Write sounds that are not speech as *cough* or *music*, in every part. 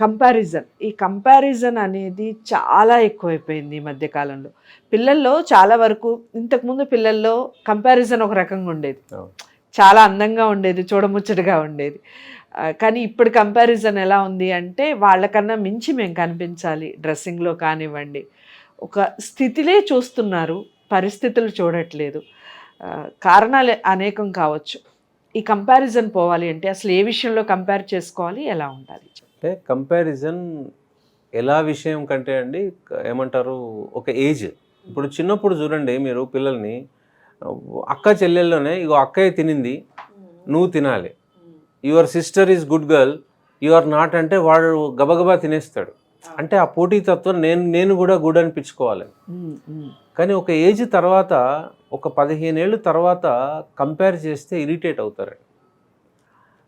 Comparison. ఈ comparison అనేది చాలా ఎక్కువైపోయింది ఈ మధ్య కాలంలో. పిల్లల్లో చాలా వరకు ఇంతకుముందు పిల్లల్లో కంపారిజన్ ఒక రకంగా ఉండేది. చాలా అందంగా ఉండేది చూడముచ్చటగా ఉండేది. కానీ ఇప్పుడు కంపారిజన్ ఎలా ఉంది అంటే వాళ్ళకన్నా మించి మేము కనిపించాలి డ్రెస్సింగ్లో కానివ్వండి. ఒక స్థితిలే చూస్తున్నారు పరిస్థితులు చూడట్లేదు. కారణాలు అనేకం కావచ్చు. ఈ కంపారిజన్ పోవాలి అంటే అసలు ఏ విషయంలో కంపేర్ చేసుకోవాలి ఎలా ఉండాలి? అంటే కంపారిజన్ ఎలా విషయం కంటే అండి ఏమంటారు ఒక ఏజ్ ఇప్పుడు చిన్నప్పుడు చూడండి మీరు పిల్లల్ని అక్క చెల్లెల్లోనే ఇగో అక్కయ్య తినింది నువ్వు తినాలి. Your sister is good girl you are not అంటే వాడు గబగబా తినేస్తాడు. అంటే ఆ పోటీతత్వం నేను నేను కూడా గుడ్ అనిపించుకోవాలి. కానీ ఒక ఏజ్ తర్వాత ఒక పదిహేను ఏళ్ళు తర్వాత కంపేర్ చేస్తే ఇరిటేట్ అవుతారండి.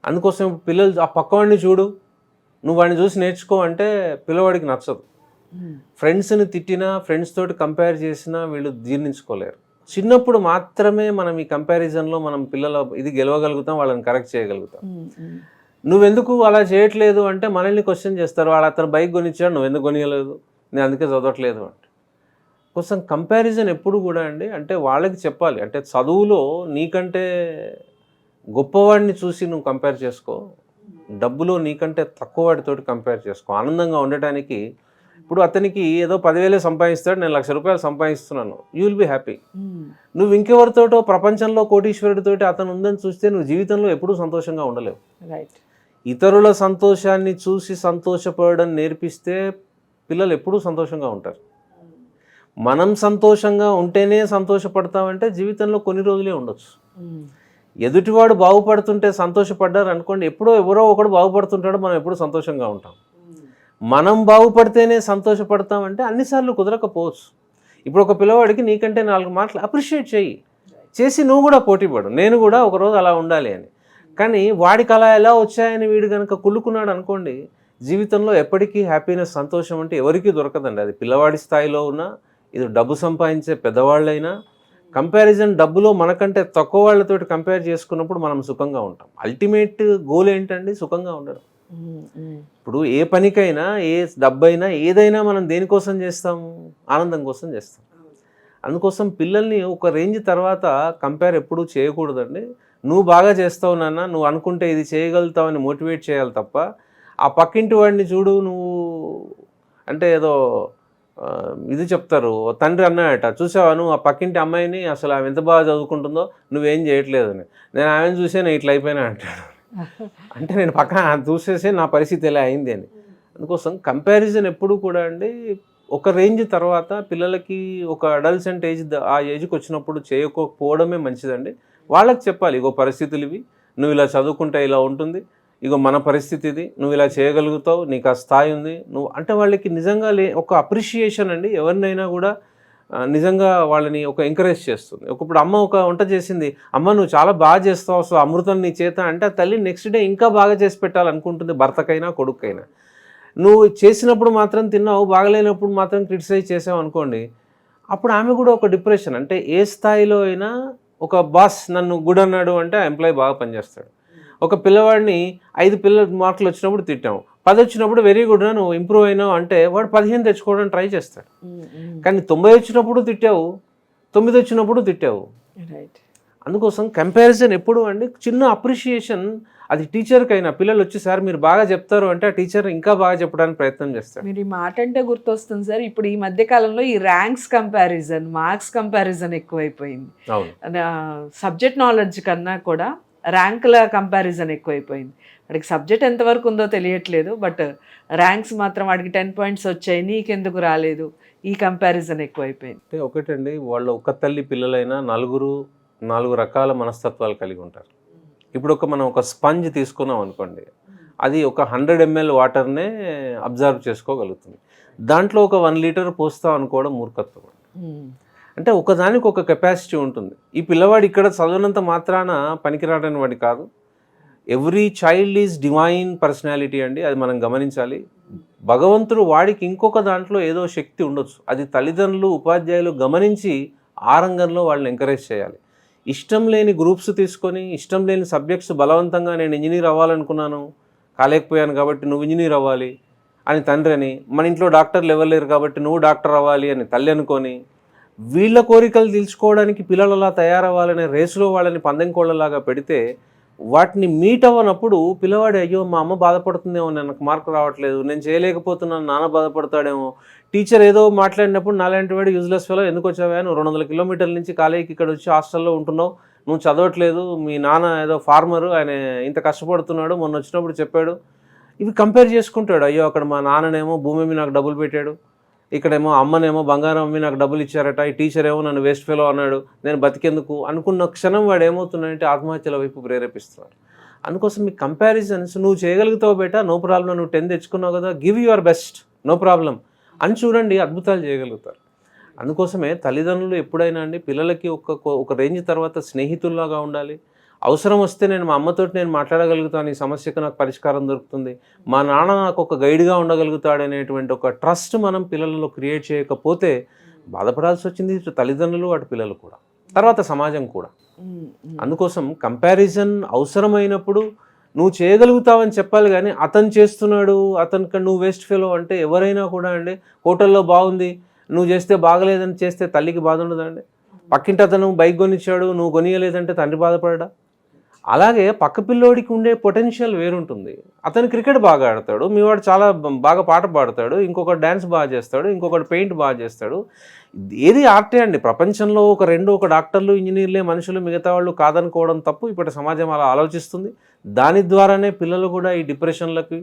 అందుకోసం పిల్లలు ఆ పక్కవాడిని చూడు నువ్వు వాడిని చూసి నేర్చుకో అంటే పిల్లవాడికి నచ్చదు. ఉమ్, ఫ్రెండ్స్ని తిట్టినా ఫ్రెండ్స్ తోటి కంపేర్ చేసినా వీళ్ళు జీర్ణించుకోలేరు. చిన్నప్పుడు మాత్రమే మనం ఈ కంపారిజన్లో మనం పిల్లల ఇది గెలవగలుగుతాం వాళ్ళని కరెక్ట్ చేయగలుగుతాం. ఉమ్, ఉమ్, నువ్వెందుకు అలా చేయట్లేదు అంటే మనల్ని క్వశ్చన్ చేస్తారు. వాడు అతను బైక్ కొనిచ్చాడు నువ్వు ఎందుకు కొనియలేదు? నేను అందుకే చదవట్లేదు అంటే. కోసం కంపారిజన్ ఎప్పుడు కూడా అండి అంటే వాళ్ళకి చెప్పాలి. అంటే చదువులో నీకంటే గొప్పవాడిని చూసి నువ్వు కంపేర్ చేసుకో డబ్బులో నీకంటే తక్కువ వాడితోటి కంపేర్ చేసుకో. ఆనందంగా ఉండటానికి ఇప్పుడు అతనికి ఏదో పదివేలే సంపాదిస్తాడు నేను లక్ష రూపాయలు సంపాదిస్తున్నాను. యూ విల్ బి హ్యాపీ నువ్వు ఇంకెవరితోటో ప్రపంచంలో కోటీశ్వరుడితోటి అతను ఉందని చూస్తే నువ్వు జీవితంలో ఎప్పుడూ సంతోషంగా ఉండలేవు. రైట్ ఇతరుల సంతోషాన్ని చూసి సంతోషపడడం నేర్పిస్తే పిల్లలు ఎప్పుడూ సంతోషంగా ఉంటారు. మనం సంతోషంగా ఉంటేనే సంతోషపడతామంటే జీవితంలో కొన్ని రోజులే ఉండొచ్చు. ఉమ్, ఎదుటివాడు బాగుపడుతుంటే సంతోషపడ్డారు అనుకోండి ఎప్పుడో ఎవరో ఒకడు బాగుపడుతుంటాడో మనం ఎప్పుడూ సంతోషంగా ఉంటాం. మనం బాగుపడితేనే సంతోషపడతామంటే అన్నిసార్లు కుదరకపోవచ్చు. ఇప్పుడు ఒక పిల్లవాడికి నీకంటే నాలుగు మాటలు అప్రిషియేట్ చెయ్యి. చేసి నువ్వు కూడా పోటీపడు నేను కూడా ఒకరోజు అలా ఉండాలి అని. కానీ వాడికి అలా ఎలా వచ్చాయని వీడు కనుక కుళ్ళుకున్నాడు అనుకోండి జీవితంలో ఎప్పటికీ హ్యాపీనెస్ సంతోషం అంటే ఎవరికీ దొరకదండి. అది పిల్లవాడి స్థాయిలో ఉన్నా ఇది డబ్బు సంపాదించే పెద్దవాళ్ళైనా కంపారిజన్ డబ్బులో మనకంటే తక్కువ వాళ్ళతోటి కంపేర్ చేసుకున్నప్పుడు మనం సుఖంగా ఉంటాం. అల్టిమేట్ గోల్ ఏంటండి? సుఖంగా ఉండడం. ఇప్పుడు ఏ పనికైనా ఏ డబ్బైనా ఏదైనా మనం దేనికోసం చేస్తాము ఆనందం కోసం చేస్తాం. అందుకోసం పిల్లల్ని ఒక రేంజ్ తర్వాత కంపేర్ ఎప్పుడూ చేయకూడదండి. నువ్వు బాగా చేస్తావు నాన్న నువ్వు అనుకుంటే ఇది చేయగలుగుతావని మోటివేట్ చేయాలి తప్ప ఆ పక్కింటి వాడిని చూడు నువ్వు. అంటే ఏదో ఇది చెప్తారు. తండ్రి అన్నాడట చూసావా నువ్వు ఆ పక్కింటి అమ్మాయిని అసలు ఆమె ఎంత బాగా చదువుకుంటుందో నువ్వేం చేయట్లేదని. నేను ఆమెను చూసే నేను ఇట్లా అయిపోయినా అంటాడు. *laughs* అంటే నేను పక్కన చూసేసి నా పరిస్థితి ఎలా అయింది అని. అందుకోసం కంపారిజన్ ఎప్పుడు కూడా అండి ఒక రేంజ్ తర్వాత పిల్లలకి ఒక అడల్సెంట్ ఏజ్ ఆ ఏజ్కి వచ్చినప్పుడు చేయకపోవడమే మంచిదండి. వాళ్ళకి చెప్పాలి ఇగో పరిస్థితులు ఇవి నువ్వు ఇలా చదువుకుంటే ఇలా ఉంటుంది ఇగో మన పరిస్థితి ఇది నువ్వు ఇలా చేయగలుగుతావు నీకు ఆ స్థాయి ఉంది. నువ్వు అంటే వాళ్ళకి నిజంగా లే ఒక అప్రిషియేషన్ అండి. ఎవరినైనా కూడా నిజంగా వాళ్ళని ఒక ఎంకరేజ్ చేస్తుంది. ఒకప్పుడు అమ్మ ఒక వంట చేసింది అమ్మ నువ్వు చాలా బాగా చేస్తావు అసలు అమృతం నీ చేత అంటే ఆ తల్లి నెక్స్ట్ డే ఇంకా బాగా చేసి పెట్టాలనుకుంటుంది భర్తకైనా కొడుకైనా. నువ్వు చేసినప్పుడు మాత్రం తిన్నావు బాగలేనప్పుడు మాత్రం క్రిటిసైజ్ చేసావు అనుకోండి అప్పుడు ఆమె కూడా ఒక డిప్రెషన్ అంటే ఏ స్థాయిలో అయినా ఒక బాస్ నన్ను గుడ్ అన్నాడు అంటే ఆ ఎంప్లాయీ బాగా పనిచేస్తాడు. ఒక పిల్లవాడిని ఐదు పిల్లల మార్కులు వచ్చినప్పుడు తిట్టాము పది వచ్చినప్పుడు వెరీ గుడ్ నువ్వు ఇంప్రూవ్ అయినావు అంటే వాడు పదిహేను తెచ్చుకోవడానికి ట్రై చేస్తాడు. కానీ తొంభై వచ్చినప్పుడు తిట్టావు తొమ్మిది వచ్చినప్పుడు తిట్టావు. రైట్ అందుకోసం కంపారిజన్ ఎప్పుడు అండి? చిన్న అప్రిషియేషన్ అది టీచర్కైనా పిల్లలు వచ్చి సార్ మీరు బాగా చెప్తారు అంటే ఆ టీచర్ ఇంకా బాగా చెప్పడానికి ప్రయత్నం చేస్తాడు. మీరు ఈ మాట అంటే గుర్తొస్తుంది సార్. ఇప్పుడు ఈ మధ్య కాలంలో ఈ ర్యాంక్స్ కంపారిజన్ మార్క్స్ కంపారిజన్ ఎక్కువైపోయింది. సబ్జెక్ట్ నాలెడ్జ్ కన్నా కూడా ర్యాంకుల కంపారిజన్ ఎక్కువైపోయింది. వాడికి సబ్జెక్ట్ ఎంతవరకు ఉందో తెలియట్లేదు బట్ ర్యాంక్స్ మాత్రం వాడికి టెన్ పాయింట్స్ వచ్చాయి నీకెందుకు రాలేదు? ఈ కంపారిజన్ ఎక్కువైపోయింది. అంటే ఒకటండి వాళ్ళు ఒక తల్లి పిల్లలైనా నలుగురు నాలుగు రకాల మనస్తత్వాలు కలిగి ఉంటారు. ఇప్పుడు ఒక మనం ఒక స్పంజ్ తీసుకున్నాం అనుకోండి అది ఒక హండ్రెడ్ ఎంఎల్ వాటర్నే అబ్జర్వ్ చేసుకోగలుగుతుంది. దాంట్లో ఒక వన్ లీటర్ పోస్తాం అనుకోవడం మూర్ఖత్వం అంటే ఒకదానికి ఒక కెపాసిటీ ఉంటుంది. ఈ పిల్లవాడు ఇక్కడ చదవనంత మాత్రాన పనికిరాడని వాడి కాదు. Every child is divine personality అండి అది మనం గమనించాలి. భగవంతుడు వాడికి ఇంకొక దాంట్లో ఏదో శక్తి ఉండొచ్చు. అది తల్లిదండ్రులు ఉపాధ్యాయులు గమనించి ఆ రంగంలో వాళ్ళని ఎంకరేజ్ చేయాలి. ఇష్టం లేని గ్రూప్స్ తీసుకొని ఇష్టం లేని సబ్జెక్ట్స్ బలవంతంగా నేను ఇంజనీర్ అవ్వాలనుకున్నాను కాలేకపోయాను కాబట్టి నువ్వు ఇంజనీర్ అవ్వాలి అని తండ్రి అని మన ఇంట్లో డాక్టర్లు ఎవరు లేరు కాబట్టి నువ్వు డాక్టర్ అవ్వాలి అని తల్లి అనుకొని వీళ్ళ కోరికలు తెలుసుకోవడానికి పిల్లలు అలా తయారవ్వాలనే రేసులో వాళ్ళని పందెం కోళ్ళలాగా పెడితే వాటిని మీట్ అవ్వనప్పుడు పిల్లవాడు అయ్యో మా అమ్మ బాధపడుతుందేమో నాకు మార్కు రావట్లేదు నేను చేయలేకపోతున్నాను నాన్న బాధపడతాడేమో. టీచర్ ఏదో మాట్లాడినప్పుడు నాలాంటి వాడు యూజ్లెస్ ఫెలో ఎందుకు వచ్చావా? నువ్వు రెండు వందల కిలోమీటర్ల నుంచి కాలేజీకి ఇక్కడ వచ్చి హాస్టల్లో ఉంటున్నావు నువ్వు చదవట్లేదు మీ నాన్న ఏదో ఫార్మరు ఆయన ఇంత కష్టపడుతున్నాడు మొన్న వచ్చినప్పుడు చెప్పాడు. ఇవి కంపేర్ చేసుకుంటాడు అయ్యో అక్కడ మా నాన్ననేమో భూమి మీద నాకు డబ్బులు పెట్టాడు ఇక్కడేమో అమ్మనేమో బంగారం అమ్మి నాకు డబ్బులు ఇచ్చారట ఈ టీచర్ ఏమో నన్ను వేస్ట్ ఫెలో అన్నాడు నేను బతికెందుకు అనుకున్న క్షణం వాడు ఏమవుతున్నాడంటే ఆత్మహత్యల వైపు ప్రేరేపిస్తున్నాడు అందుకోసం మీ కంపారిజన్స్ నువ్వు చేయగలుగుతావు బేట నో ప్రాబ్లం నువ్వు టెన్ తెచ్చుకున్నావు కదా give your best no problem అని చూడండి అద్భుతాలు చేయగలుగుతారు. అందుకోసమే తల్లిదండ్రులు ఎప్పుడైనా అండి పిల్లలకి ఒక ఒక రేంజ్ తర్వాత స్నేహితుల్లాగా ఉండాలి. అవసరం వస్తే నేను మా అమ్మతోటి నేను మాట్లాడగలుగుతాను. ఈ సమస్యకు నాకు పరిష్కారం దొరుకుతుంది. మా నాన్న నాకు ఒక గైడ్గా ఉండగలుగుతాడు అనేటువంటి ఒక ట్రస్ట్ మనం పిల్లలలో క్రియేట్ చేయకపోతే బాధపడాల్సి వచ్చింది. ఇటు తల్లిదండ్రులు అటు పిల్లలు కూడా. తర్వాత సమాజం కూడా. అందుకోసం కంపారిజన్ అవసరమైనప్పుడు నువ్వు చేయగలుగుతావని చెప్పాలి కానీ అతను చేస్తున్నాడు అతనికి నువ్వు వేస్ట్ ఫెలో అంటే ఎవరైనా కూడా అండి హోటల్లో బాగుంది నువ్వు చేస్తే బాగలేదని చేస్తే తల్లికి బాధ ఉండదండి పక్కింటి అతను బైక్ కొనిచ్చాడు నువ్వు కొనియలేదంటే తండ్రి బాధపడడా? అలాగే పక్క పిల్లోడికి ఉండే పొటెన్షియల్ వేరుంటుంది. అతను క్రికెట్ బాగా ఆడతాడు మీ వాడు చాలా బాగా పాట పాడతాడు ఇంకొకటి డ్యాన్స్ బాగా చేస్తాడు ఇంకొకటి పెయింట్ బాగా చేస్తాడు. ఏది ఆర్టే అండి ప్రపంచంలో ఒక రెండు ఒక డాక్టర్లు ఇంజనీర్లే మనుషులు మిగతా వాళ్ళు కాదనుకోవడం తప్పు ఇప్పటి సమాజం అలా ఆలోచిస్తుంది. దాని ద్వారానే పిల్లలు కూడా ఈ డిప్రెషన్లకి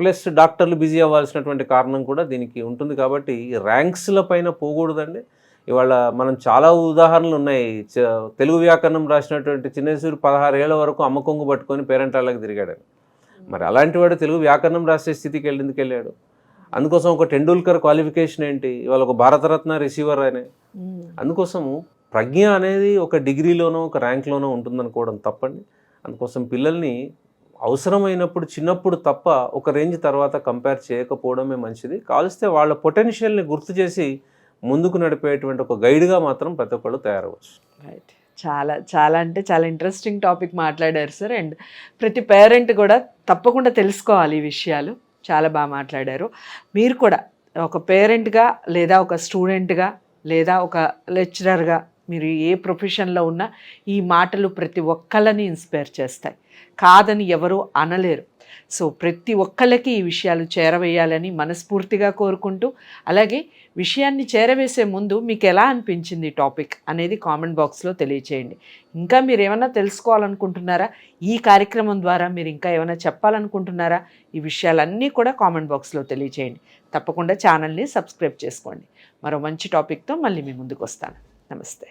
ప్లస్ డాక్టర్లు బిజీ అవ్వాల్సినటువంటి కారణం కూడా దీనికి ఉంటుంది కాబట్టి ఈ ర్యాంక్స్ల పైన పోకూడదండి. ఇవాళ మనం చాలా ఉదాహరణలు ఉన్నాయి. తెలుగు వ్యాకరణం రాసినటువంటి చిన్నేశ్వరి పదహారు ఏళ్ళ వరకు అమ్మ కొంగు పట్టుకొని పేరెంటాళ్ళకి తిరిగాడు. మరి అలాంటి వాడు తెలుగు వ్యాకరణం రాసే స్థితికి వెళ్ళి ఎందుకు వెళ్ళాడు? అందుకోసం ఒక టెండూల్కర్ క్వాలిఫికేషన్ ఏంటి? ఇవాళ ఒక భారతరత్న రిసీవర్ అనే. ఉమ్. అందుకోసము ప్రజ్ఞ అనేది ఒక డిగ్రీలోనో ఒక ర్యాంక్లోనో ఉంటుందనుకోవడం తప్పండి. అందుకోసం పిల్లల్ని అవసరమైనప్పుడు చిన్నప్పుడు తప్ప ఒక రేంజ్ తర్వాత కంపేర్ చేయకపోవడమే మంచిది. కాలిస్తే వాళ్ళ పొటెన్షియల్ని గుర్తు చేసి ముందుకు నడిపేటువంటి ఒక గైడ్గా మాత్రం ప్రతి ఒక్కళ్ళు తయారవచ్చు రైట్ చాలా చాలా అంటే చాలా ఇంట్రెస్టింగ్ టాపిక్ మాట్లాడారు సార్ అండ్ ప్రతి పేరెంట్ కూడా తప్పకుండా తెలుసుకోవాలి ఈ విషయాలు. చాలా బాగా మాట్లాడారు. మీరు కూడా ఒక పేరెంట్గా లేదా ఒక స్టూడెంట్గా లేదా ఒక లెక్చరర్గా మీరు ఏ ప్రొఫెషన్లో ఉన్నా ఈ మాటలు ప్రతి ఒక్కళ్ళని ఇన్స్పైర్ చేస్తాయి. కాదని ఎవరు అనలేరు. సో ప్రతి ఒక్కళ్ళకి ఈ విషయాలు చేరవేయాలని మనస్ఫూర్తిగా కోరుకుంటూ అలాగే విషయాన్ని చేరవేసే ముందు మీకు ఎలా అనిపించింది టాపిక్ అనేది కామెంట్ బాక్స్లో తెలియచేయండి. ఇంకా మీరు ఏమైనా తెలుసుకోవాలనుకుంటున్నారా? ఈ కార్యక్రమం ద్వారా మీరు ఇంకా ఏమైనా చెప్పాలనుకుంటున్నారా? ఈ విషయాలన్నీ కూడా కామెంట్ బాక్స్లో తెలియచేయండి. తప్పకుండా ఛానల్ని సబ్స్క్రైబ్ చేసుకోండి. మరో మంచి టాపిక్తో మళ్ళీ మీ ముందుకు వస్తాను. నమస్తే.